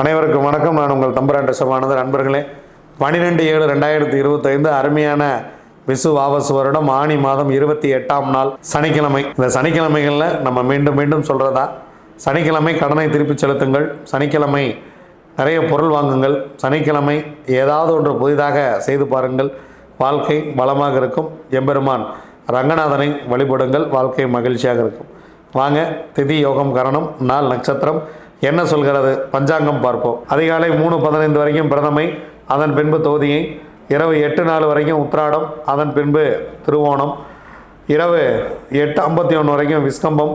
அனைவருக்கும் வணக்கம். நான் உங்கள் தம்புரான் ரிஷபானது நண்பர்களே பன்னிரெண்டு ஏழு ரெண்டாயிரத்தி இருபத்தைந்து அருமையான விசு வாவசு வருடம் ஆணி மாதம் இருபத்தி எட்டாம் நாள் சனிக்கிழமை. இந்த சனிக்கிழமைகளில் நம்ம மீண்டும் மீண்டும் சொல்கிறதா சனிக்கிழமை கடனை திருப்பிச் செலுத்துங்கள். சனிக்கிழமை நிறைய பொருள் வாங்குங்கள். சனிக்கிழமை ஏதாவது ஒன்று புதிதாக செய்து பாருங்கள். வாழ்க்கை வளமாக இருக்கும். எம்பெருமான் ரங்கநாதனை வழிபடுங்கள். வாழ்க்கை மகிழ்ச்சியாக இருக்கும். வாங்க திதி யோகம் கரணம் நாள் நட்சத்திரம். என்ன சொல்கிறது? பஞ்சாங்கம் பார்ப்போம். அதிகாலை மூணு பதினைந்து வரைக்கும் பிரதமை அதன் பின்பு தோதியை இரவு எட்டு நாலு வரைக்கும் உத்திராடம் அதன் பின்பு திருவோணம் இரவு எட்டு ஐம்பத்தி ஒன்று வரைக்கும் விஸ்கம்பம்.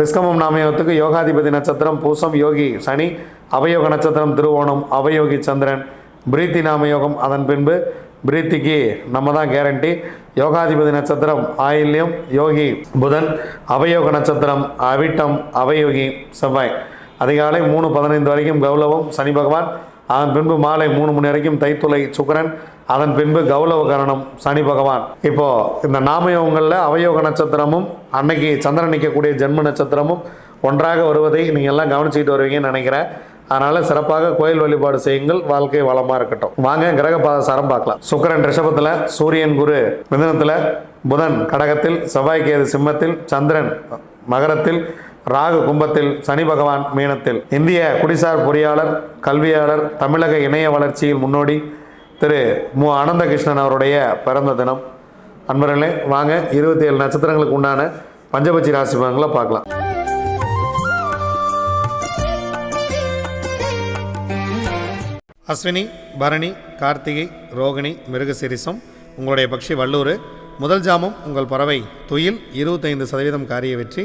விஸ்கம்பம் நாமயோகத்துக்கு யோகாதிபதி நட்சத்திரம் பூசம் யோகி சனி அவயோக நட்சத்திரம் திருவோணம் அவயோகி சந்திரன் பிரீத்தி நாமயோகம் அதன் பின்பு பிரீத்திக்கு நம்ம தான் கேரண்டி யோகாதிபதி நட்சத்திரம் ஆயில்யம் யோகி புதன் அவயோக நட்சத்திரம் அவிட்டம் அவயோகி செவ்வாய். அதிகாலை மூணு பதினைந்து வரைக்கும் கௌலவம் சனி பகவான் அதன் பின்பு மாலை மூணு மணி வரைக்கும் தைத்துளை சுக்கிரன் அதன் பின்பு கௌலவ கரணம் சனி பகவான். இப்போ இந்த நாமயோகங்களில் அவயோக நட்சத்திரமும் அன்னைக்கு சந்திரன் நிற்கக்கூடிய ஜென்ம நட்சத்திரமும் ஒன்றாக வருவதை நீங்கள் எல்லாம் கவனிச்சுக்கிட்டு வருவீங்கன்னு நினைக்கிறேன். அதனால் சிறப்பாக கோயில் வழிபாடு செய்யுங்கள். வாழ்க்கை வளமாக இருக்கட்டும். வாங்க கிரக சாரம் பார்க்கலாம். சுக்கரன் ரிஷபத்தில் சூரியன் குரு மிதனத்தில் புதன் கடகத்தில் செவ்வாய்க்கேது சிம்மத்தில் சந்திரன் மகரத்தில் ராகு கும்பத்தில் சனி பகவான் மீனத்தில். இந்திய குடிசார் பொறியாளர் கல்வியாளர் தமிழக இணைய வளர்ச்சியில் முன்னோடி திரு மு. அனந்தகிருஷ்ணன் அவருடைய பிறந்த தினம். அன்பர்களே வாங்க இருபத்தி ஏழு நட்சத்திரங்களுக்கு உண்டான பஞ்சபட்சி ராசி பலன்களை பார்க்கலாம். அஸ்வினி பரணி கார்த்திகை ரோகிணி மிருகசிரிசம் உங்களுடைய பக்ஷி வல்லூர் முதல் ஜாமம் உங்கள் பறவை துயில் இருபத்தைந்து சதவீதம் காரிய வெற்றி.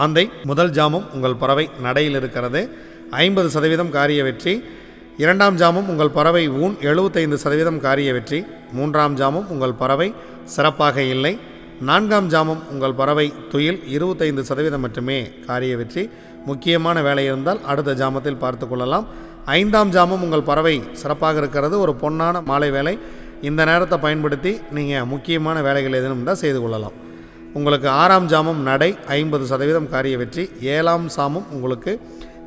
ஆந்தை முதல் ஜாமம் உங்கள் பறவை நடையில் இருக்கிறது. ஐம்பது சதவீதம் காரிய வெற்றி. இரண்டாம் ஜாமம் உங்கள் பறவை ஊன் எழுபத்தைந்து சதவீதம் காரிய வெற்றி. மூன்றாம் ஜாமம் உங்கள் பறவை சிறப்பாக இல்லை. நான்காம் ஜாமம் உங்கள் பறவை துயில் இருபத்தைந்து சதவீதம் மட்டுமே காரிய வெற்றி. முக்கியமான வேலை இருந்தால் அடுத்த ஜாமத்தில் பார்த்து கொள்ளலாம். ஐந்தாம் ஜாமம் உங்கள் பறவை சிறப்பாக இருக்கிறது. ஒரு பொன்னான மாலை வேலை. இந்த நேரத்தை பயன்படுத்தி நீங்கள் முக்கியமான வேலைகள் எதுவும் இருந்தால் செய்து கொள்ளலாம். உங்களுக்கு ஆறாம் ஜாமம் நடை ஐம்பது சதவீதம் காரிய வெற்றி ஏழாம் சாமம் உங்களுக்கு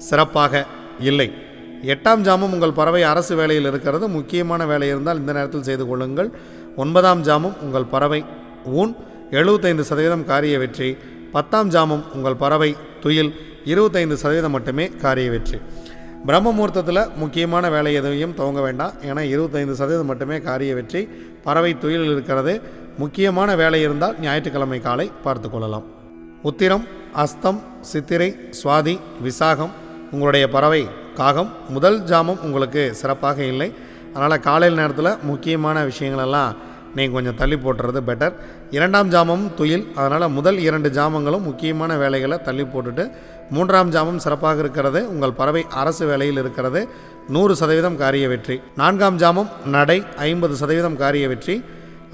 சிறப்பாக இல்லை. எட்டாம் ஜாமம் உங்கள் பறவை அரசு வேலையில் இருக்கிறது முக்கியமான வேலை இருந்தால் இந்த நேரத்தில் செய்து கொள்ளுங்கள். ஒன்பதாம் ஜாமம் உங்கள் பறவை ஊன் எழுபத்தைந்து சதவீதம் காரிய வெற்றி. பத்தாம் ஜாமம் உங்கள் பறவை துயில் இருபத்தைந்து சதவீதம் மட்டுமே காரிய வெற்றி. பிரம்ம முகூர்த்தத்தில் முக்கியமான வேலை எதையும் துவங்க வேண்டாம். ஏன்னா இருபத்தைந்து சதவீதம் மட்டுமே காரிய வெற்றி. பறவை துயில் இருக்கிறது. முக்கியமான வேலை இருந்தால் ஞாயிற்றுக்கிழமை காலை பார்த்து கொள்ளலாம். உத்திரம் அஸ்தம் சித்திரை சுவாதி விசாகம் உங்களுடைய பறவை காகம் முதல் ஜாமம் உங்களுக்கு சிறப்பாக இல்லை. அதனால் காலையில் நேரத்தில் முக்கியமான விஷயங்களெல்லாம் நீங்கள் கொஞ்சம் தள்ளி போட்டுறது பெட்டர் இரண்டாம் ஜாமமும் துயில் அதனால் முதல் இரண்டு ஜாமங்களும் முக்கியமான வேலைகளை தள்ளி போட்டுட்டு மூன்றாம் ஜாமம் சிறப்பாக இருக்கிறது. உங்கள் பறவை அரசு வேலையில் இருக்கிறது. நூறு சதவீதம் காரிய வெற்றி. நான்காம் ஜாமம் நடை ஐம்பது சதவீதம் காரிய வெற்றி.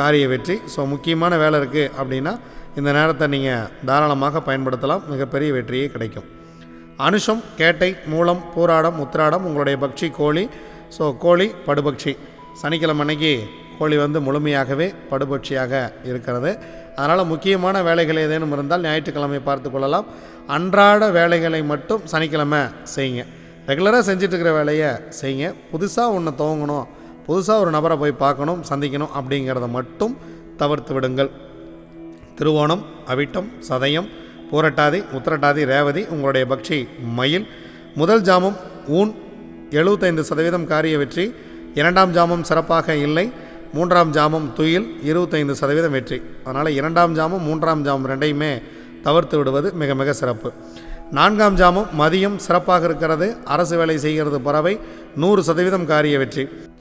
காரிய வெற்றி. ஸோ முக்கியமான வேலை இருக்குது அப்படின்னா இந்த நேரத்தை நீங்கள் தாராளமாக பயன்படுத்தலாம். மிகப்பெரிய வெற்றியே கிடைக்கும். அனுஷம் கேட்டை மூலம் பூராடம் உத்திராடம் உங்களுடைய பக்ஷி கோழி. ஸோ கோழி படுபக்ஷி. சனிக்கிழமை அன்னைக்கு கோழி வந்து முழுமையாகவே படுபட்சியாக இருக்கிறது. அதனால் முக்கியமான வேலைகள் ஏதேனும் இருந்தால் ஞாயிற்றுக்கிழமை பார்த்து கொள்ளலாம். அன்றாட வேலைகளை மட்டும் சனிக்கிழமை செய்யுங்க. ரெகுலராக செஞ்சிட்ருக்கிற வேலையை செய்யுங்க. புதுசாக ஒன்று துவங்கணும் புதுசாக ஒரு நபரை போய் பார்க்கணும் சந்திக்கணும் அப்படிங்கிறத மட்டும் தவிர்த்து விடுங்கள். திருவோணம் அவிட்டம் சதயம் பூரட்டாதி உத்திரட்டாதி ரேவதி உங்களுடைய பக்ஷி மயில். முதல் ஜாமம் ஊன் எழுபத்தைந்து சதவீதம் காரிய வெற்றி. இரண்டாம் ஜாமம் சிறப்பாக இல்லை. மூன்றாம் ஜாமம் துயில் இருபத்தைந்து சதவீதம் வெற்றி. அதனால் இரண்டாம் ஜாமம் மூன்றாம் ஜாமம் ரெண்டையுமே தவிர்த்து விடுவது மிக மிக சிறப்பு. நான்காம் ஜாமம் மதியம் சிறப்பாக இருக்கிறது. அரசு வேலை செய்கிறது பறவை நூறு சதவீதம் காரிய வெற்றி.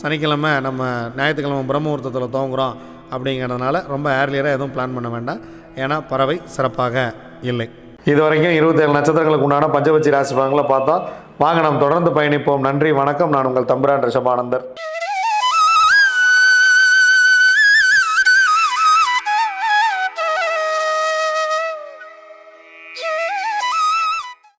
சனிக்கிழமை நம்ம ஞாயிற்றுக்கிழமை பிரம்மமுகூர்த்தத்தில் தோங்குகிறோம் துவங்குறோம் அப்படிங்கிறதுனால ரொம்ப ஏர்லியராக எதுவும் பிளான் பண்ண வேண்டாம். ஏன்னா பறவை சிறப்பாக இல்லை. இது வரைக்கும் இருபத்தேழு நட்சத்திரங்களுக்கு உண்டான பஞ்சபட்சி ராசி பலன்களை பார்த்தோம். வாங்க நாம் தொடர்ந்து பயணிப்போம். நன்றி வணக்கம். நான் உங்கள் தம்பிரான் ரிஷபானந்தர்.